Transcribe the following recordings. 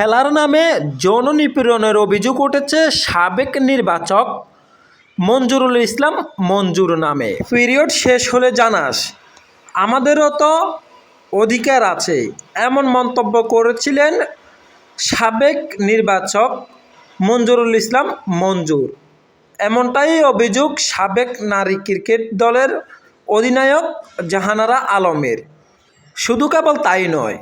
খেলার নামে যৌন নিপীড়নের অভিযোগ উঠেছে সাবেক নির্বাচক মঞ্জুরুল ইসলাম মঞ্জুর নামে। পিরিয়ড শেষ হলে জানাস, আমাদেরও তো অধিকার আছে, এমন মন্তব্য করেছিলেন সাবেক নির্বাচক মঞ্জুরুল ইসলাম মঞ্জুর। এমনটাই অভিযোগ সাবেক নারী ক্রিকেট দলের অধিনায়ক জাহানারা আলমের। শুধু কেবল তাই নয়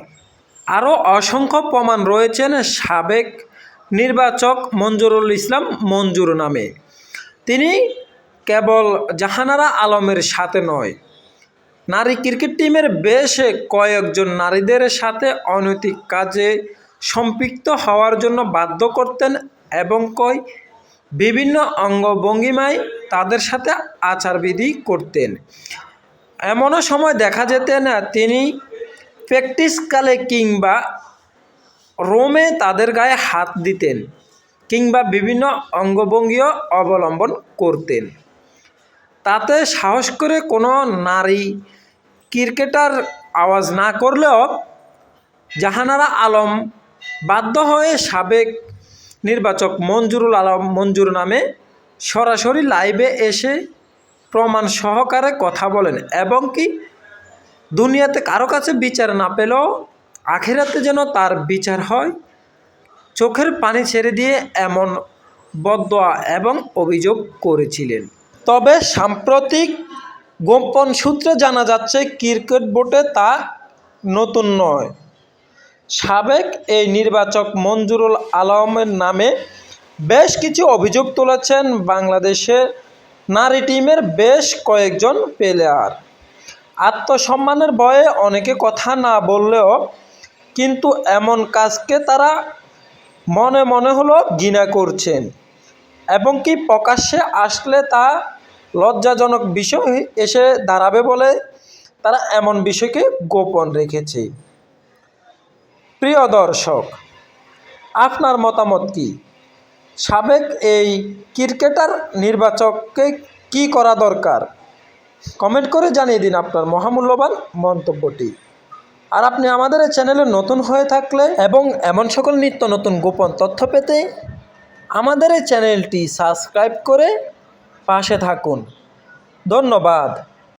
আরও অসংখ্য প্রমাণ রয়েছেন সাবেক নির্বাচক মঞ্জুরুল ইসলাম মঞ্জুর নামে। তিনি কেবল জাহানারা আলমের সাথে নয়, নারী ক্রিকেট টিমের বেশ কয়েকজন নারীদের সাথে অনৈতিক কাজে সম্পৃক্ত হওয়ার জন্য বাধ্য করতেন এবং কয়, বিভিন্ন অঙ্গভঙ্গিমায় তাদের সাথে আচারবিধি করতেন। এমনও সময় দেখা যেতেন তিনি প্র্যাকটিসকালে কিংবা রোমে তাদের গায়ে হাত দিতেন কিংবা বিভিন্ন অঙ্গভঙ্গিও অবলম্বন করতেন। তাতে সাহস করে কোনো নারী ক্রিকেটার আওয়াজ না করলেও জাহানারা আলম বাধ্য হয়ে সাবেক নির্বাচক মঞ্জুরুল আলম মঞ্জুর নামে সরাসরি লাইভে এসে প্রমাণ সহকারে কথা বলেন এবং কি দুনিয়াতে কারও কাছে বিচার না পেলেও আখেরাতে যেন তার বিচার হয়, চোখের পানি ছেড়ে দিয়ে এমন বদয়া এবং অভিযোগ করেছিলেন। তবে সাম্প্রতিক গোপন সূত্রে জানা যাচ্ছে, ক্রিকেট বোর্ডে তা নতুন নয়। সাবেক এই নির্বাচক মঞ্জুরুল আলমের নামে বেশ কিছু অভিযোগ তুলেছেন বাংলাদেশের নারী টিমের বেশ কয়েকজন প্লেয়ার। আত্মসম্মানের ভয়ে অনেকে কথা না বললেও কিন্তু এমন কাজকে তারা মনে মনে হলো ঘৃণা করছেন। এবং কি প্রকাশ্যে আসলে তা লজ্জাজনক বিষয় এসে দাঁড়াবে বলে তারা এমন বিষয়কে গোপন রেখেছে। প্রিয় দর্শক, আপনার মতামত কি? সাবেক এই ক্রিকেটার নির্বাচককে কি করা দরকার? কমেন্ট করে জানিয়ে দিন আপনার মহামূল্যবান মন্তব্যটি। আর আপনি আমাদের এই চ্যানেলে নতুন হয়ে থাকলে এবং এমন সকল নিত্য নতুন গোপন তথ্য পেতে আমাদের এই চ্যানেলটি সাবস্ক্রাইব করে পাশে থাকুন। ধন্যবাদ।